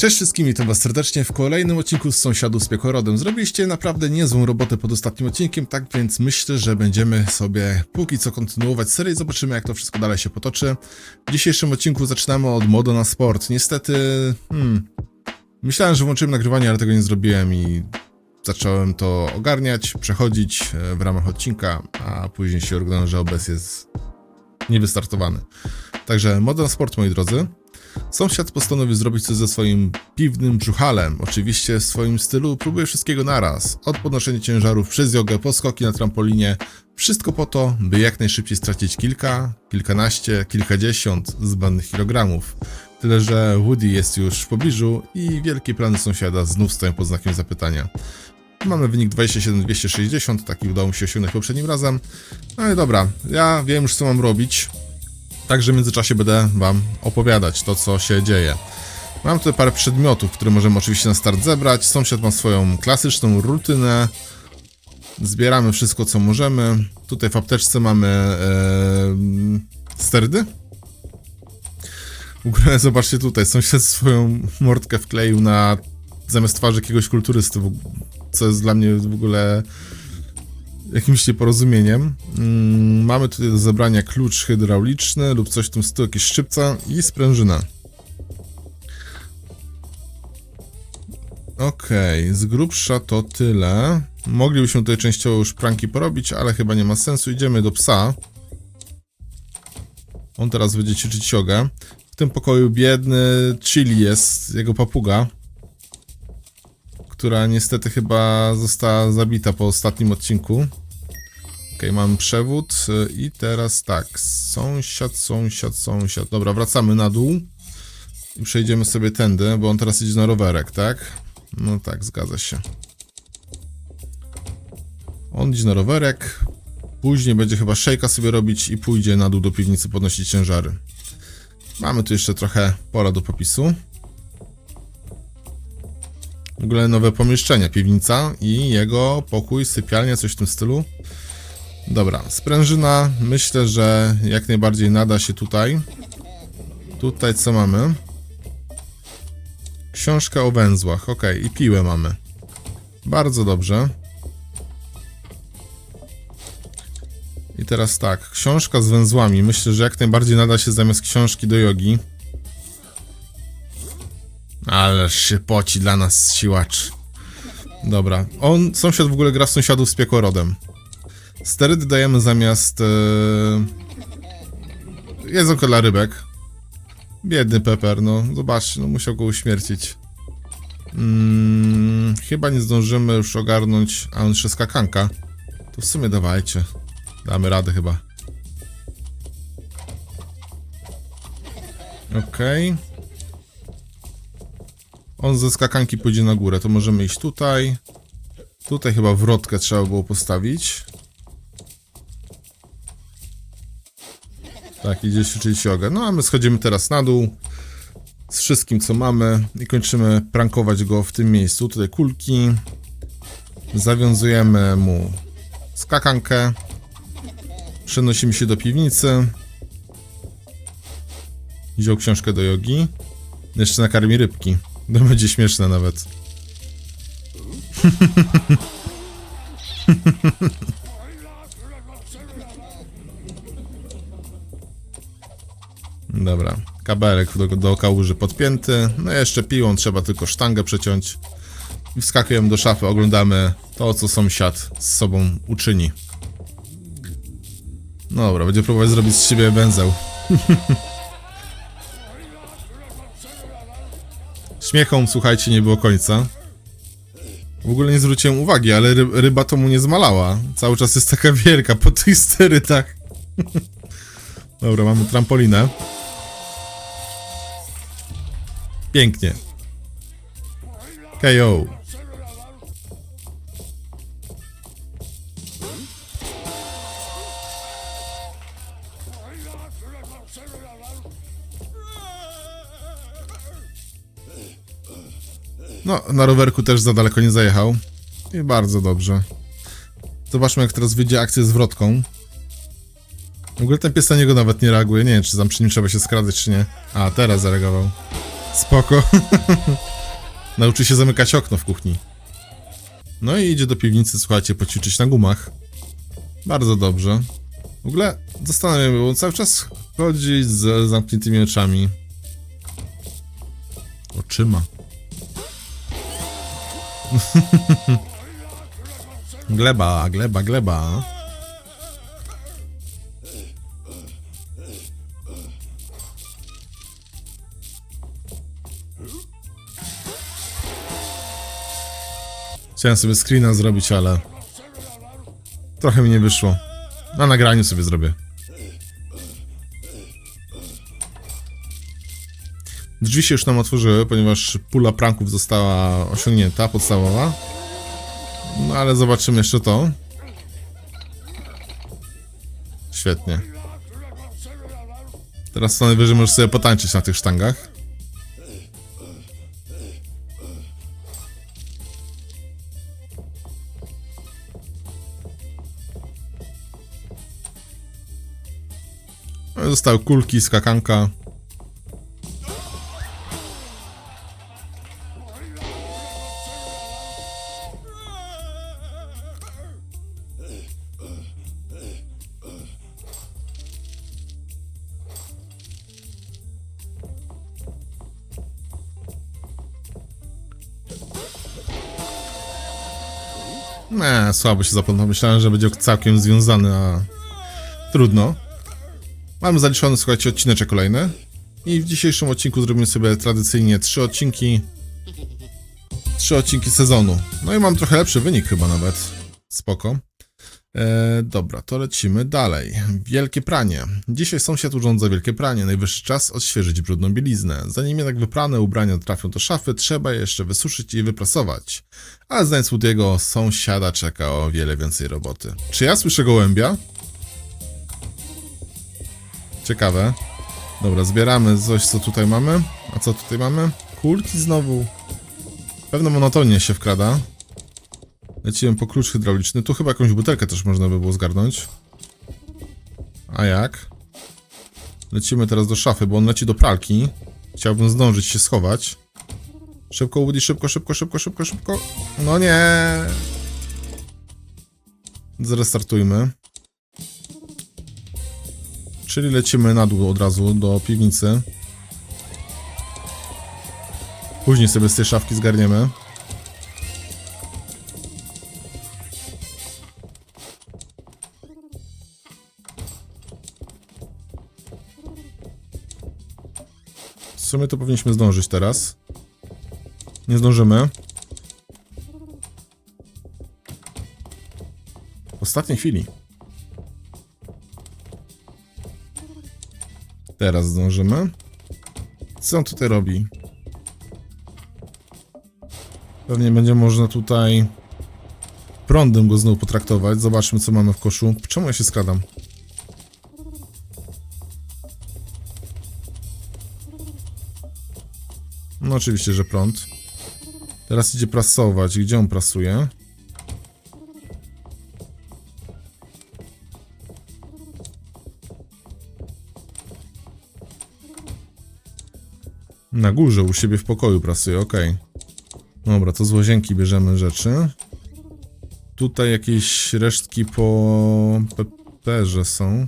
Cześć wszystkim, witam was serdecznie w kolejnym odcinku z Sąsiadów z Piekorodem. Zrobiliście naprawdę niezłą robotę pod ostatnim odcinkiem, tak więc myślę, że będziemy sobie póki co kontynuować serię i zobaczymy jak to wszystko dalej się potoczy. W dzisiejszym odcinku zaczynamy od modo na sport. Niestety, hmm, myślałem, że włączyłem nagrywanie, ale tego nie zrobiłem i zacząłem to ogarniać, przechodzić e, w ramach odcinka, a później się oglądam, że OBS jest niewystartowany. Także modo na sport, moi drodzy. Sąsiad postanowił zrobić coś ze swoim piwnym brzuchalem. Oczywiście w swoim stylu próbuje wszystkiego naraz. Od podnoszenia ciężarów przez jogę, po skoki na trampolinie. Wszystko po to, by jak najszybciej stracić kilka, kilkanaście, kilkadziesiąt zbędnych kilogramów. Tyle, że Woody jest już w pobliżu i wielkie plany sąsiada znów stoją pod znakiem zapytania. Mamy wynik 27260, taki udało mi się osiągnąć poprzednim razem. No ale dobra, ja wiem już co mam robić. Także w międzyczasie będę Wam opowiadać to, co się dzieje. Mam tutaj parę przedmiotów, które możemy oczywiście na start zebrać. Sąsiad ma swoją klasyczną rutynę. Zbieramy wszystko, co możemy. Tutaj w apteczce mamy e, sterdy. W zobaczcie tutaj, sąsiad swoją mordkę wkleił na zamiast twarzy jakiegoś kulturysty, co jest dla mnie w ogóle jakimś nieporozumieniem. Mm, mamy tutaj do zebrania klucz hydrauliczny lub coś w tym stylu, jakieś szczypca i sprężyna. Okej, z grubsza to tyle. Moglibyśmy tutaj częściowo już pranki porobić, ale chyba nie ma sensu. Idziemy do psa. On teraz będzie ćwiczyć jogę. W tym pokoju biedny Chili jest, jego papuga która niestety chyba została zabita po ostatnim odcinku. Ok, mam przewód y, i teraz tak, sąsiad, sąsiad, sąsiad. Dobra, wracamy na dół i przejdziemy sobie tędy, bo on teraz idzie na rowerek, tak? No tak, zgadza się. On idzie na rowerek, później będzie chyba szejka sobie robić i pójdzie na dół do piwnicy podnosić ciężary. Mamy tu jeszcze trochę pola do popisu. W ogóle nowe pomieszczenia, piwnica i jego pokój, sypialnia, coś w tym stylu. Dobra, sprężyna myślę, że jak najbardziej nada się tutaj. Tutaj co mamy? Książka o węzłach, ok, i piłę mamy. Bardzo dobrze. I teraz tak, książka z węzłami. Myślę, że jak najbardziej nada się zamiast książki do jogi. Ależ się poci dla nas siłacz. Dobra, on, sąsiad w ogóle gra w sąsiadów z piekłorodem. Sterydy dajemy zamiast... Yy... Jedzonko dla rybek. Biedny Pepper, no zobaczcie, no musiał go uśmiercić. Mm, chyba nie zdążymy już ogarnąć, a on jeszcze skakanka. To w sumie dawajcie. Damy radę chyba. Okej. On ze skakanki pójdzie na górę, to możemy iść tutaj. Tutaj chyba wrotkę trzeba było postawić. Tak, idzie ćwiczyć jogę. No a my schodzimy teraz na dół z wszystkim co mamy i kończymy prankować go w tym miejscu. Tutaj kulki. Zawiązujemy mu skakankę. Przenosimy się do piwnicy. Wziął książkę do jogi. Jeszcze nakarmi rybki. To będzie śmieszne nawet. Dobra, kabelek do, do kałuży podpięty. No jeszcze piłą trzeba tylko sztangę przeciąć. I wskakujemy do szafy, oglądamy to, co sąsiad z sobą uczyni. Dobra, będzie próbować zrobić z siebie węzeł. Śmiechom, słuchajcie, nie było końca. W ogóle nie zwróciłem uwagi, ale ry ryba to mu nie zmalała. Cały czas jest taka wielka po tych sterydach. Dobra, mamy trampolinę. Pięknie. KO. No, na rowerku też za daleko nie zajechał. I bardzo dobrze. Zobaczmy, jak teraz wyjdzie akcja z wrotką. W ogóle ten pies na niego nawet nie reaguje. Nie wiem, czy tam przy nim trzeba się skradać, czy nie. A, teraz zareagował. Spoko. Nauczy się zamykać okno w kuchni. No i idzie do piwnicy, słuchajcie, poćwiczyć na gumach. Bardzo dobrze. W ogóle zastanawiam się, bo on cały czas chodzi z zamkniętymi oczami. Oczyma. gleba, gleba, gleba. Chciałem sobie screena zrobić, ale trochę mi nie wyszło. Na nagraniu sobie zrobię. Drzwi się już nam otworzyły, ponieważ pula pranków została osiągnięta, podstawowa. No ale zobaczymy jeszcze to. Świetnie. Teraz co najwyżej możesz sobie potańczyć na tych sztangach. No, Zostały kulki, skakanka. Słabo się zaplątał. Myślałem, że będzie całkiem związany, a trudno. Mamy zaliczony, słuchajcie, odcineczek kolejny. I w dzisiejszym odcinku zrobimy sobie tradycyjnie trzy odcinki. Trzy odcinki sezonu. No i mam trochę lepszy wynik chyba nawet. Spoko. E, dobra, to lecimy dalej. Wielkie pranie. Dzisiaj sąsiad urządza wielkie pranie. Najwyższy czas odświeżyć brudną bieliznę. Zanim jednak wyprane ubrania trafią do szafy, trzeba je jeszcze wysuszyć i wyprasować. Ale zdając Woody'ego, sąsiada czeka o wiele więcej roboty. Czy ja słyszę gołębia? Ciekawe. Dobra, zbieramy coś, co tutaj mamy. A co tutaj mamy? Kulki znowu. Pewna monotonia się wkrada. Lecimy po klucz hydrauliczny. Tu chyba jakąś butelkę też można by było zgarnąć. A jak? Lecimy teraz do szafy, bo on leci do pralki. Chciałbym zdążyć się schować. Szybko, Woody, szybko, szybko, szybko, szybko, szybko. No nie. Zrestartujmy. Czyli lecimy na dół od razu do piwnicy. Później sobie z tej szafki zgarniemy. Sumie to powinniśmy zdążyć teraz. Nie zdążymy. W ostatniej chwili. Teraz zdążymy. Co on tutaj robi? Pewnie będzie można tutaj prądem go znowu potraktować. Zobaczmy, co mamy w koszu. Czemu ja się skradam? No oczywiście, że prąd. Teraz idzie prasować. Gdzie on prasuje? Na górze, u siebie w pokoju pracuje, okej. Dobra, to z łazienki bierzemy rzeczy. Tutaj jakieś resztki po peperze są.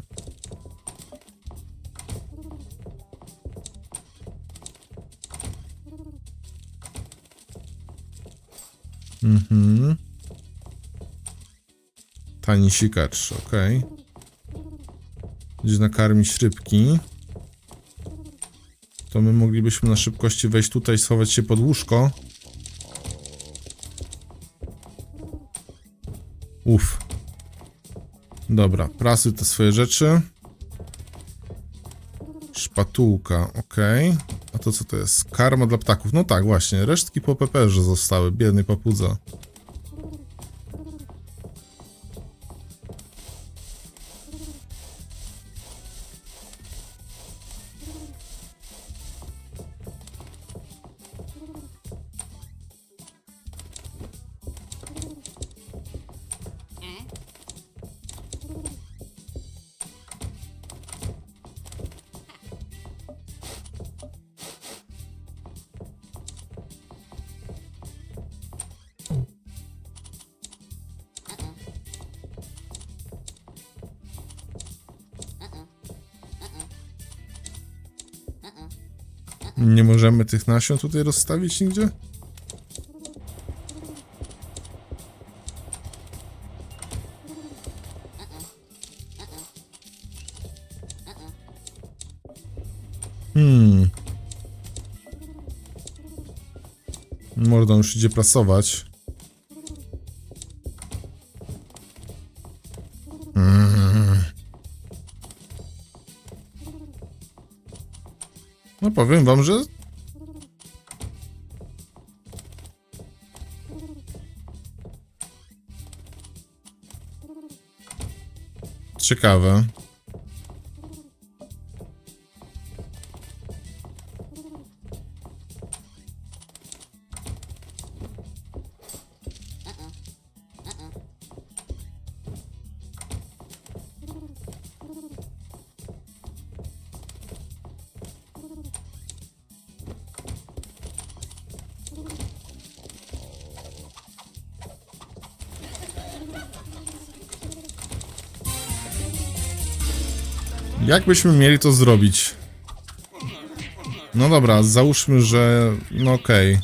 Tani sikacz, okej. Gdzie nakarmić rybki to my moglibyśmy na szybkości wejść tutaj, schować się pod łóżko. Uff. Dobra, prasuj te swoje rzeczy. Szpatułka, ok. A to co to jest? Karma dla ptaków. No tak, właśnie. Resztki po peperze zostały. Biednej papudza. Nie możemy tych nasion tutaj rozstawić nigdzie? Hmm. Mordą już idzie prasować. Powiem wam, że ciekawe. Jak byśmy mieli to zrobić? No dobra, załóżmy, że... No okej.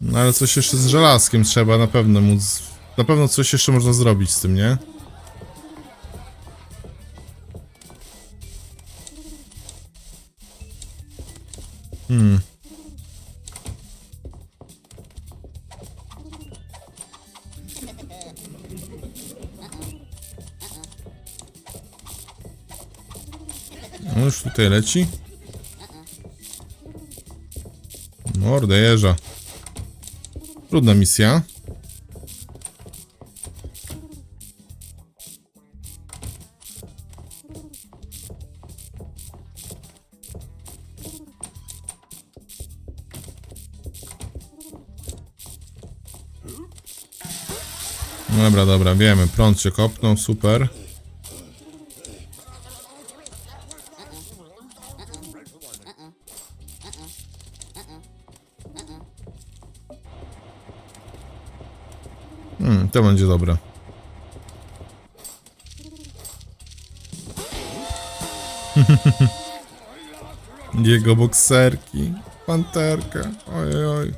No ale coś jeszcze z żelazkiem trzeba na pewno móc... Na pewno coś jeszcze można zrobić z tym, nie? Tutaj leci. Mordę jeża. Trudna misja. Dobra, dobra, wiemy. Prąd się kopnął, super. To będzie dobre. Jego bokserki. Panterka. Oj, oj.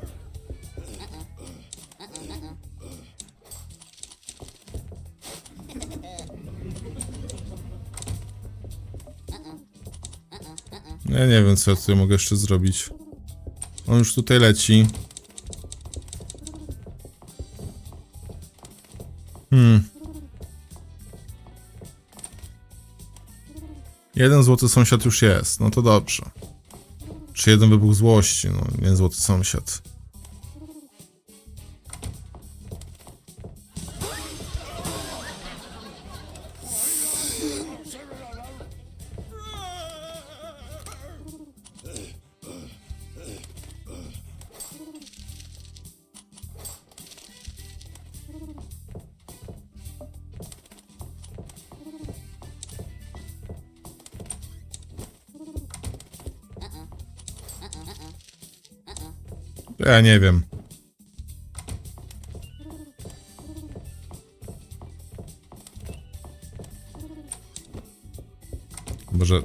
Ja nie wiem, co ja tutaj mogę jeszcze zrobić. On już tutaj leci. Jeden złoty sąsiad już jest, no to dobrze. Czy jeden wybuch złości, no nie złoty sąsiad. Ja nie wiem. Może...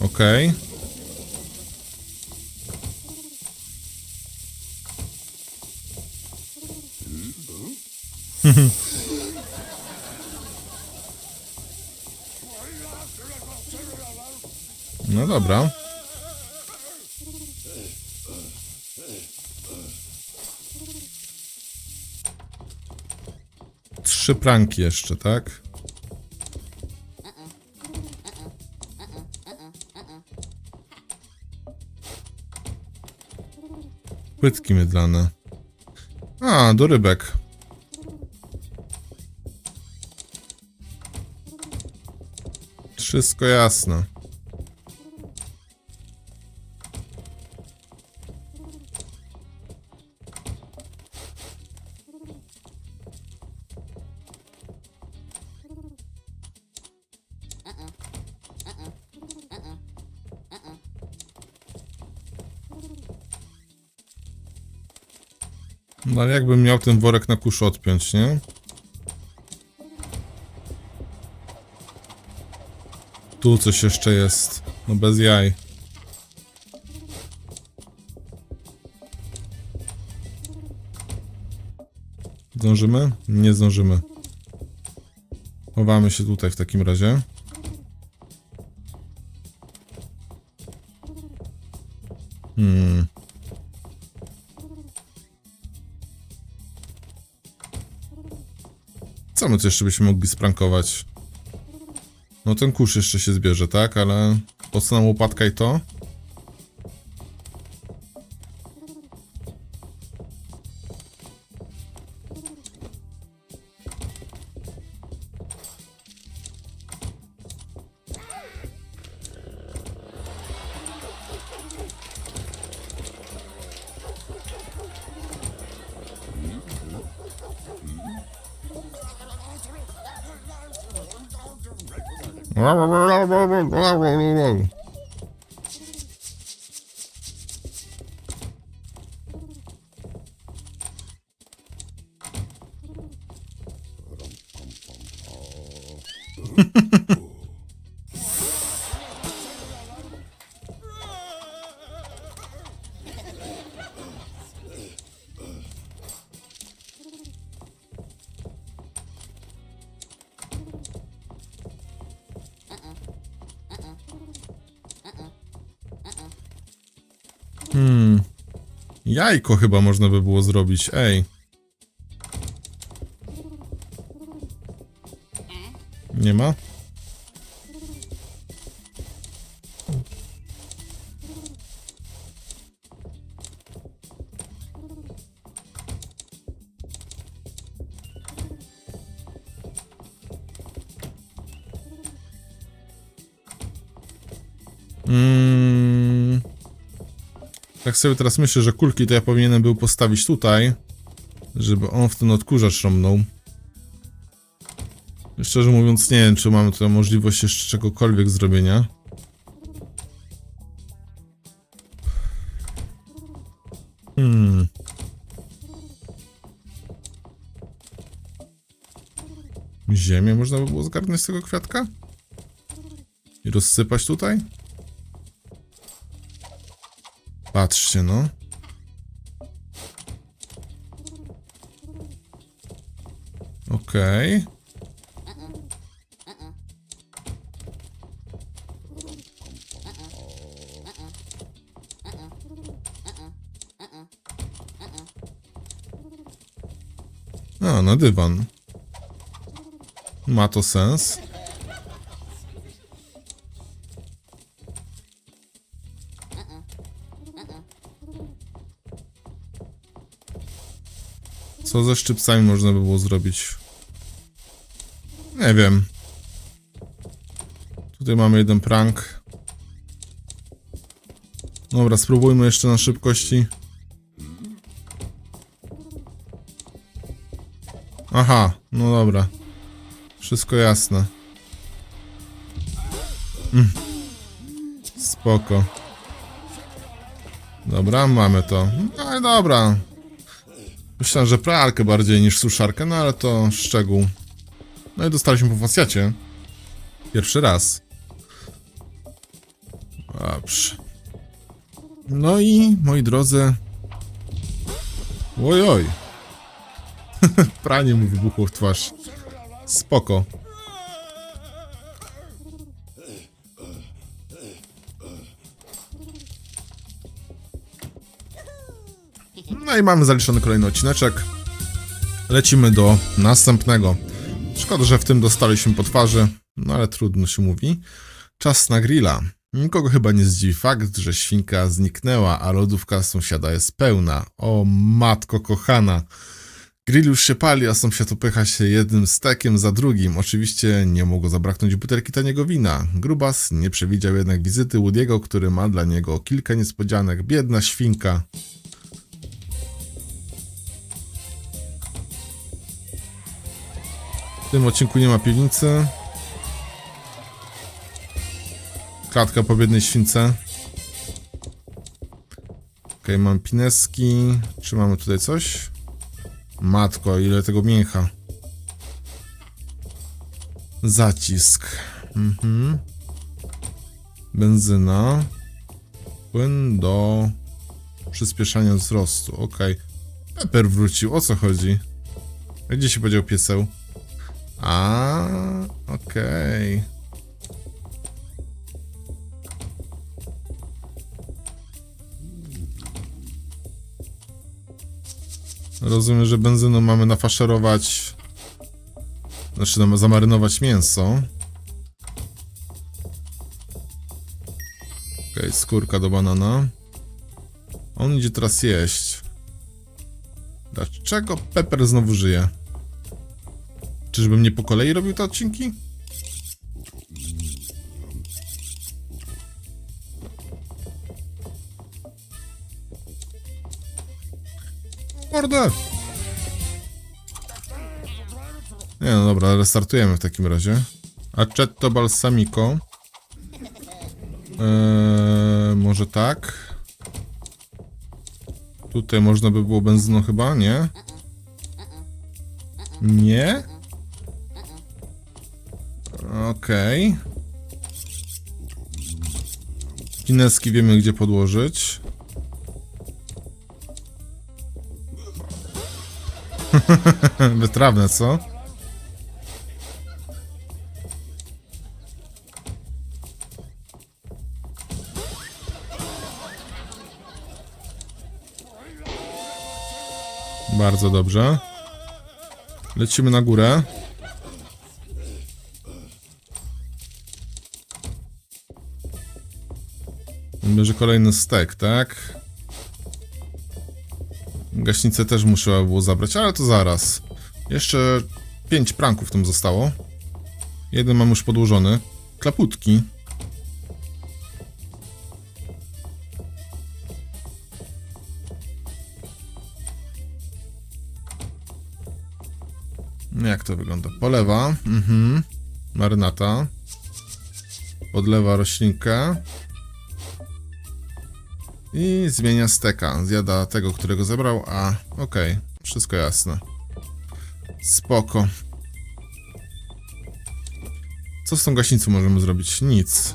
Okej. No dobra. Trzy pranki jeszcze, tak? Płytki mydlane. A, do rybek. Wszystko jasne. No ale jakbym miał ten worek na kusz odpiąć, nie? Tu coś jeszcze jest. No bez jaj. Zdążymy? Nie zdążymy. Chowamy się tutaj w takim razie. Tu jeszcze byśmy mogli sprankować? No ten kurz jeszcze się zbierze, tak? Ale po co nam łopatka i to? Hmm. Jajko chyba można by było zrobić, ej. Nie ma? Tak sobie teraz myślę, że kulki to ja powinienem był postawić tutaj, żeby on w ten odkurzacz rąbnął. Szczerze mówiąc nie wiem, czy mamy tutaj możliwość jeszcze czegokolwiek zrobienia. Hmm. Ziemię można by było zgarnąć z tego kwiatka? I rozsypać tutaj? Patrzcie, no. Okej. A, na dywan. Ma to sens. Co ze szczypcami można by było zrobić? Nie wiem. Tutaj mamy jeden prank. Dobra, spróbujmy jeszcze na szybkości. Aha, no dobra. Wszystko jasne. Mm. Spoko. Dobra, mamy to. No dobra. Myślałem, że pralkę bardziej niż suszarkę, no ale to szczegół. No i dostaliśmy po facjacie. Pierwszy raz. Dobrze. No i, moi drodzy... Oj, oj. Pranie mu wybuchło w twarz. Spoko. I mamy zaliczony kolejny odcineczek. Lecimy do następnego. Szkoda, że w tym dostaliśmy po twarzy, no ale trudno się mówi. Czas na grilla. Nikogo chyba nie zdziwi fakt, że świnka zniknęła, a lodówka sąsiada jest pełna. O matko kochana. Grill już się pali, a sąsiad upycha się jednym stekiem za drugim. Oczywiście nie mogło zabraknąć butelki taniego wina. Grubas nie przewidział jednak wizyty Woody'ego, który ma dla niego kilka niespodzianek. Biedna świnka. Tym odcinku nie ma piwnicy. Klatka po biednej śwince. Okej, mam pineski. Czy mamy tutaj coś? Matko, ile tego mięcha. Zacisk. Mhm. Benzyna. Płyn do przyspieszania wzrostu. Okej. Pepper wrócił. O co chodzi? Gdzie się podział pieseł? A, okej. Rozumiem, że benzyną mamy nafaszerować. Znaczy, zamarynować mięso. Okej, skórka do banana. On idzie teraz jeść. Dlaczego Pepper znowu żyje? Czyżbym nie po kolei robił te odcinki? Mordę! Nie no dobra, restartujemy w takim razie. Accetto balsamico. Eee, może tak. Tutaj można by było benzyną chyba, nie? Nie? Okej. Kineski wiemy gdzie podłożyć. Wytrawne, co? Bardzo dobrze. Lecimy na górę. Bierze kolejny stek, tak? Gaśnicę też muszę było zabrać, ale to zaraz. Jeszcze pięć pranków tam zostało. Jeden mam już podłożony. Klaputki. Jak to wygląda? Polewa. Mhm. Marynata. Podlewa roślinkę. I zmienia steka. Zjada tego, którego zebrał, a okej. Wszystko jasne. Spoko. Co z tą gaśnicą możemy zrobić? Nic.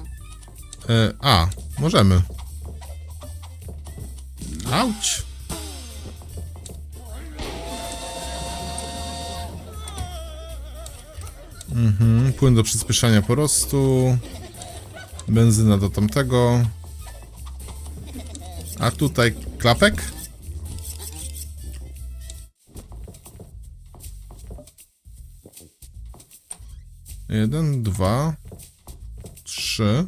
E, a, możemy. Auć. Mhm, płyn do przyspieszania porostu. Benzyna do tamtego. A tutaj klapek? Jeden, dwa, trzy.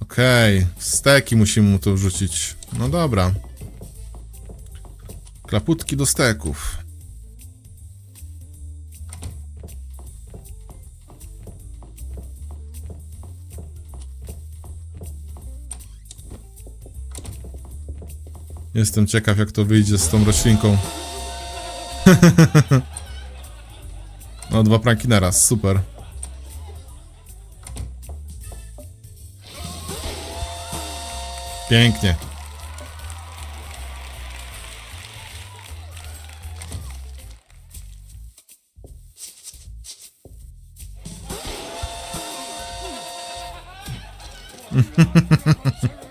Okej, steki musimy mu to wrzucić. No dobra. Klaputki do steków. Jestem ciekaw, jak to wyjdzie z tą roślinką. no, dwa pranki naraz, super. Pięknie.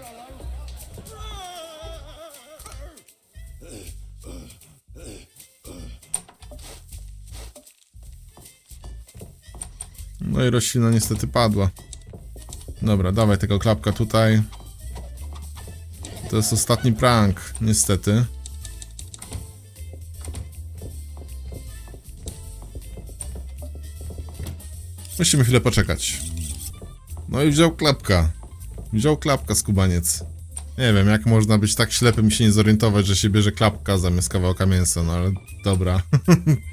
No i roślina niestety padła. Dobra, dawaj tego klapka tutaj. To jest ostatni prank, niestety. Musimy chwilę poczekać. No i wziął klapka. Wziął klapka skubaniec. Nie wiem, jak można być tak ślepym i się nie zorientować, że się bierze klapka zamiast kawałka mięsa, no ale dobra.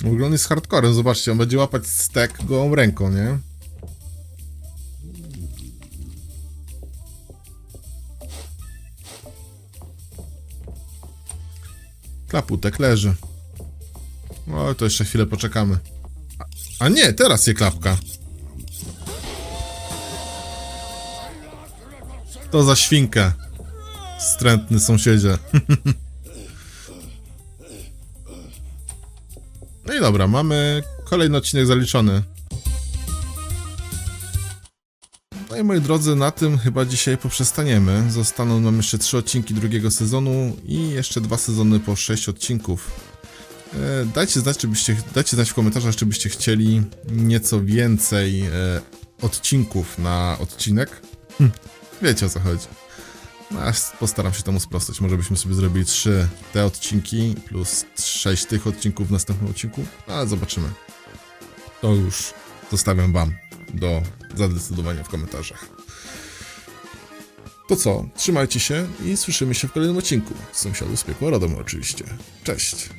W ogóle on jest hardcorem, zobaczcie, on będzie łapać stek gołą ręką, nie? Klaputek leży. O, to jeszcze chwilę poczekamy. A, a nie, teraz je klapka. To za świnkę. Wstrętny sąsiedzie. i dobra, mamy kolejny odcinek zaliczony. No i moi drodzy, na tym chyba dzisiaj poprzestaniemy. Zostaną nam jeszcze trzy odcinki drugiego sezonu i jeszcze dwa sezony po sześć odcinków. E, Dajcie znać, czy byście, dajcie znać w komentarzach, czy byście chcieli nieco więcej e, odcinków na odcinek. Hm, wiecie o co chodzi. No, postaram się temu sprostać. Może byśmy sobie zrobili trzy te odcinki plus sześć tych odcinków w następnym odcinku, ale zobaczymy. To już zostawiam wam do zadecydowania w komentarzach. To co? Trzymajcie się i słyszymy się w kolejnym odcinku. Sąsiadów z piekła rodem oczywiście. Cześć!